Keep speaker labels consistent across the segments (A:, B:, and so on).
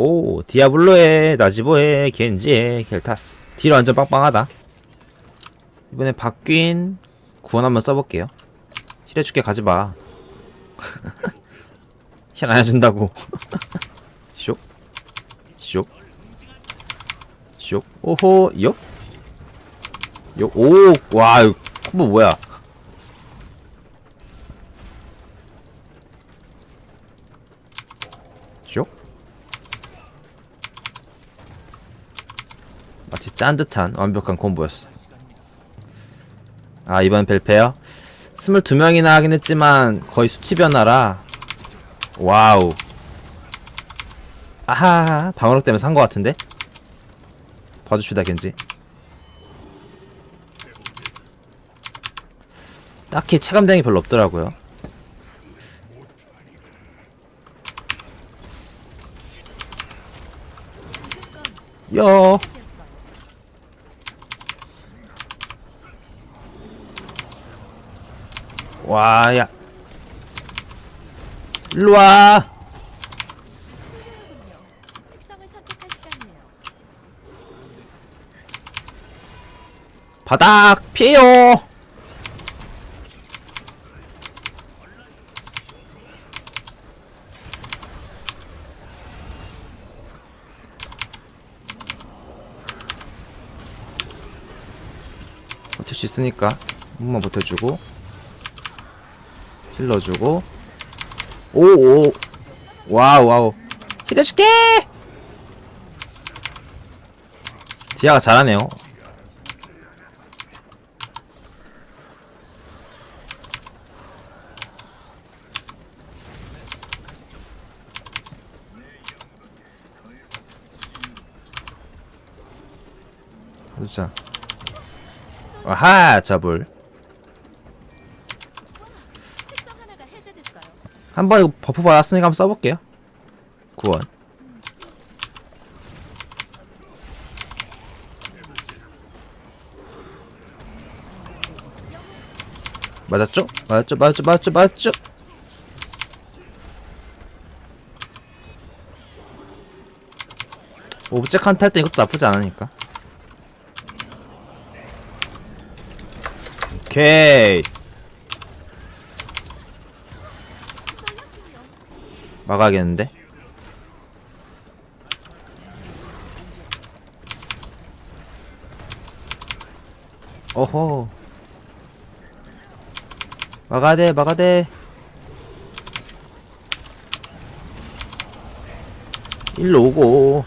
A: 오 디아블로에 나지보에 겐지에 겔타스. 딜 완전 빵빵하다. 이번에 바뀐 구원 한번 써볼게요. 힐 해줄게 가지마. 힐 안 해준다고. 쇽. 쇽, 쇽, 오호, 요? 요, 오, 와, 이거 콤보 뭐야? 쇽? 마치 짠 듯한 완벽한 콤보였어. 아, 이번 벨페어? 22명이나 하긴 했지만 거의 수치 변화라. 와우. 아하 방어력 때문에 산 것 같은데? 봐줍시다 겐지. 딱히 체감대응이 별로 없더라고요. 여 와 야. 일로와.
B: 특성을 선택할 시간이에요.
A: 바닥 피해요. 버틸 수 있으니까 한 번만 버텨주고 힐러 주고. 오오. 와우 와우. 힐해줄게! 디아가 잘하네요. 진짜 아하 잡을
B: 특성 하나가 해제됐어요.
A: 한번 버프 받았으니까 한번 써볼게요 구원 맞았죠? 맞았죠? 맞았죠? 맞았죠? 맞았죠? 오브젝트 한타 할 때 이것도 나쁘지 않으니까 오케이 막아야겠는데? 어허. 막아대 막아대 일로 오고.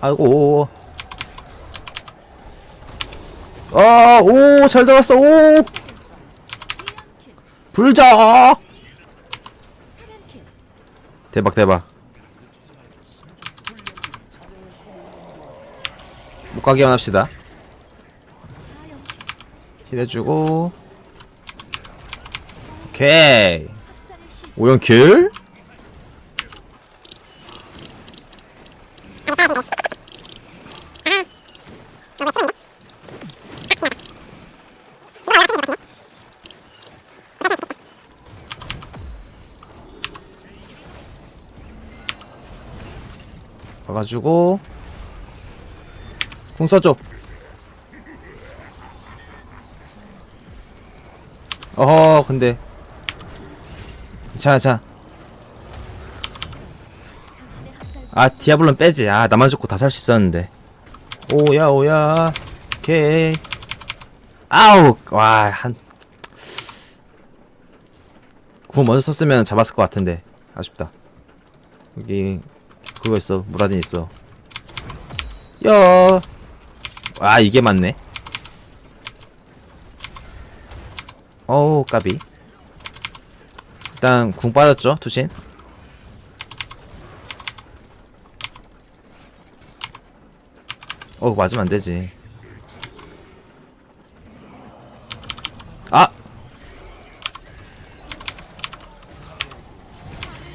A: 아이고. 아오잘 들어갔어. 오 불자. 대박 대박. 못 가게만 합시다. 힐해주고. 오케이. 오연킬 와가지고 궁 써줘 어허 근데 자, 자.
B: 당신의 학살
A: 아, 디아블론 빼지. 아, 나만 죽고 다 살 수 있었는데. 오야, 오야. 오케이. 아우, 와, 한. 구호 먼저 썼으면 잡았을 것 같은데. 아쉽다. 여기, 그거 있어. 무라딘 있어. 야. 아, 이게 맞네. 어우, 까비. 일단, 궁 빠졌죠, 투신. 어, 맞으면 안 되지. 아!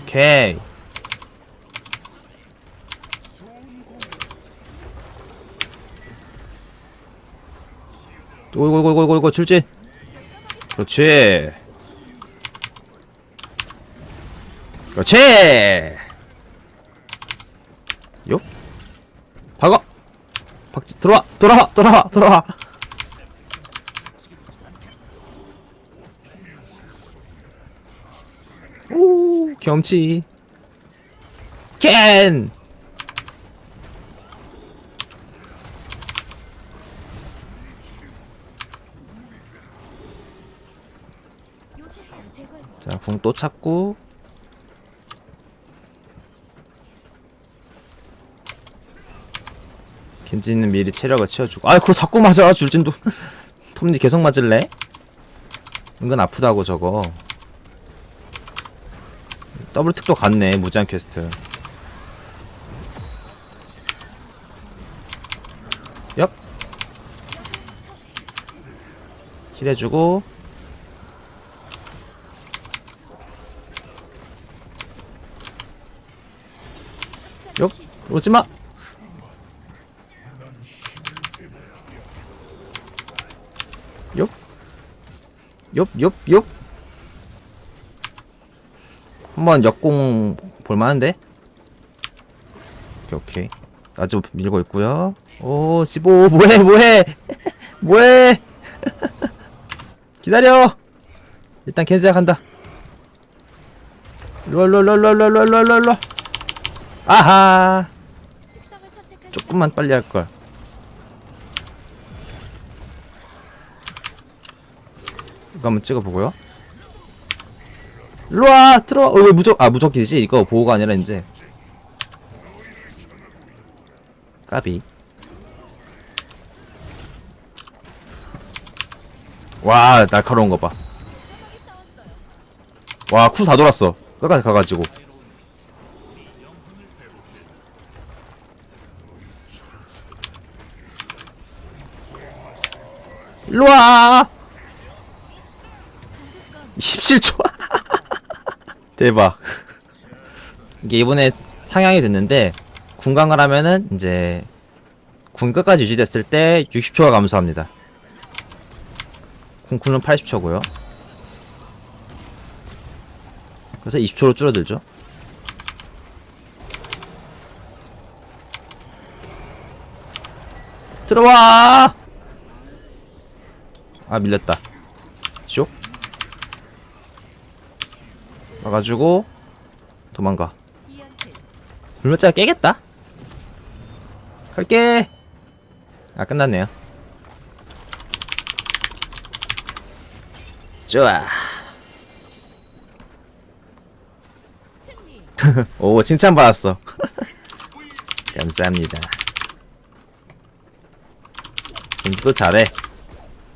A: 오케이. 이거, 이거, 이거, 이거, 출진. 그렇지. 그렇지! 요! 박어! 박지 들어와! 돌아와! 돌아와! 돌아와! 오! 경치! 캔
B: 요새 잘 제거했어.
A: 자, 궁 또 찾고. 겐지는 미리 체력을 채워주고. 아, 그거 자꾸 맞아, 줄진도. 톱니 계속 맞을래? 은근 아프다고 저거. 더블 특도 갔네, 무제한 퀘스트. 얍. 힐해주고. 요 오지마. 욥욥욥욥 한번 역공 볼만한데? 오케이 오케이. 아직 밀고 있고요. 오 지보 뭐해 뭐해? 뭐해? 기다려. 일단 겐지야 간다. 롤롤롤롤롤롤롤롤 아하 조금만 빨리 할걸. 이거 한번 찍어보고요. 일로와! 들어와! 어왜 무적 아 무적기지? 이거 보호가 아니라 이제. 까비. 와 날카로운 거봐와 쿠 다 돌았어. 끝까지 가가지고 일로와. 17초. 대박. 이게 이번에 상향이 됐는데 군강을 하면은 이제 군 끝까지 유지됐을 때 60초가 감소합니다. 군쿨은 80초고요. 그래서 20초로 줄어들죠. 들어와 아 밀렸다. 쇽 와가지고 도망가. 불멸자가 깨겠다. 갈게. 아 끝났네요. 좋아. 오 칭찬받았어. 감사합니다. 또 잘해